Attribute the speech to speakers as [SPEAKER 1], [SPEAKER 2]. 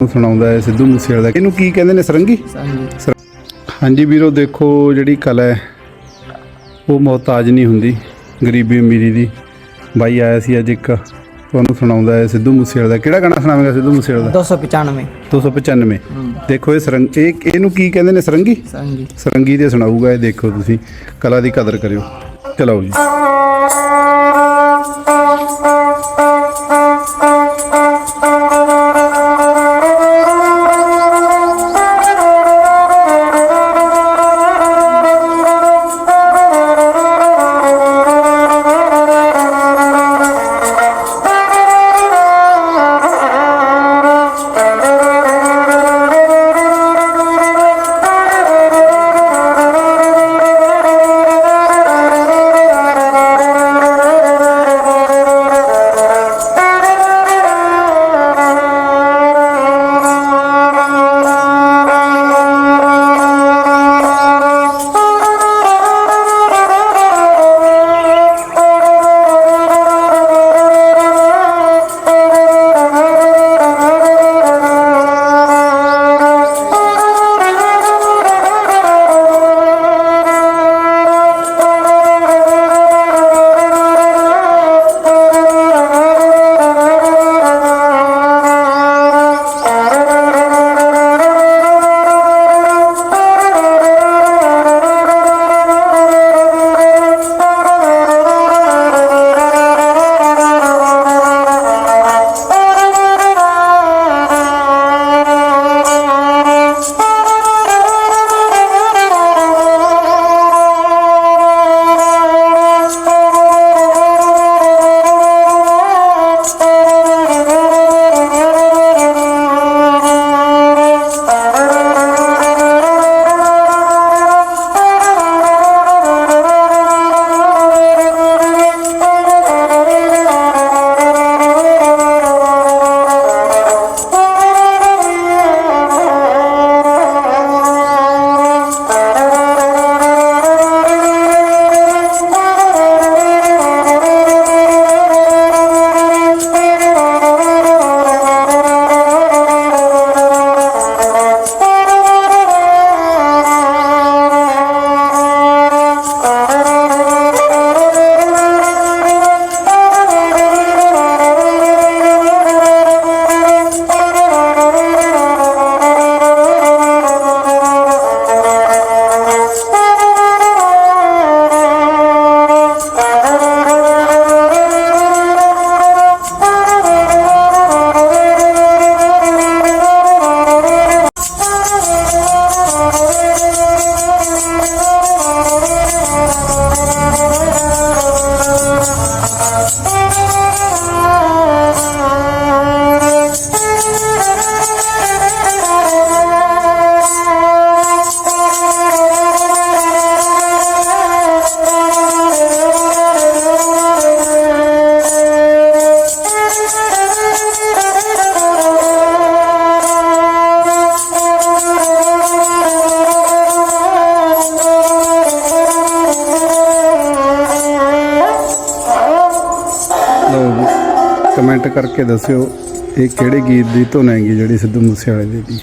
[SPEAKER 1] ਸੁਣਾਉਂਦਾ ਹੈ ਸਿੱਧੂ ਮੂਸੇਵਾਲੇ। ਦਾ ਇਹਨੂੰ ਕੀ ਕਹਿੰਦੇ ਨੇ ਸਰੰਗੀ?
[SPEAKER 2] ਹਾਂਜੀ
[SPEAKER 1] ਵੀਰੋ ਦੇਖੋ ਜਿਹੜੀ ਕਲਾ ਹੈ ਉਹ ਮੁਹਤਾਜ ਨਹੀਂ ਹੁੰਦੀ ਗਰੀਬੀ ਅਮੀਰੀ ਦੀ। ਬਾਈ ਆਇਆ ਸੀ ਅੱਜ ਇੱਕ ਤੁਹਾਨੂੰ ਸੁਣਾਉਂਦਾ ਹੈ ਸਿੱਧੂ ਮੂਸੇਵਾਲੇ। ਦਾ ਕਿਹੜਾ ਗਾਣਾ ਸੁਣਾਵੇਂਗਾ ਸਿੱਧੂ ਮੂਸੇਵਾਲੇ ਦਾ?
[SPEAKER 2] 295
[SPEAKER 1] 295 ਦੇਖੋ ਇਹ ਸਰੰਗ ਇਹ ਇਹਨੂੰ ਕੀ ਕਹਿੰਦੇ ਨੇ ਸਰੰਗੀ?
[SPEAKER 2] ਹਾਂਜੀ
[SPEAKER 1] ਸਰੰਗੀ ਦੇ ਸੁਣਾਊਗਾ ਇਹ ਦੇਖੋ ਤੁਸੀਂ। ਕਲਾ ਦੀ ਕਦਰ ਕਰਿਓ। ਚਲਾਓ ਜੀ। ਕਮੈਂਟ ਕਰਕੇ ਦੱਸਿਓ ਇਹ ਕਿਹੜੇ ਗੀਤ ਦੀ ਧੁਨ ਹੈਗੀ ਜਿਹੜੀ ਸਿੱਧੂ ਮੂਸੇਵਾਲੇ ਦੀ।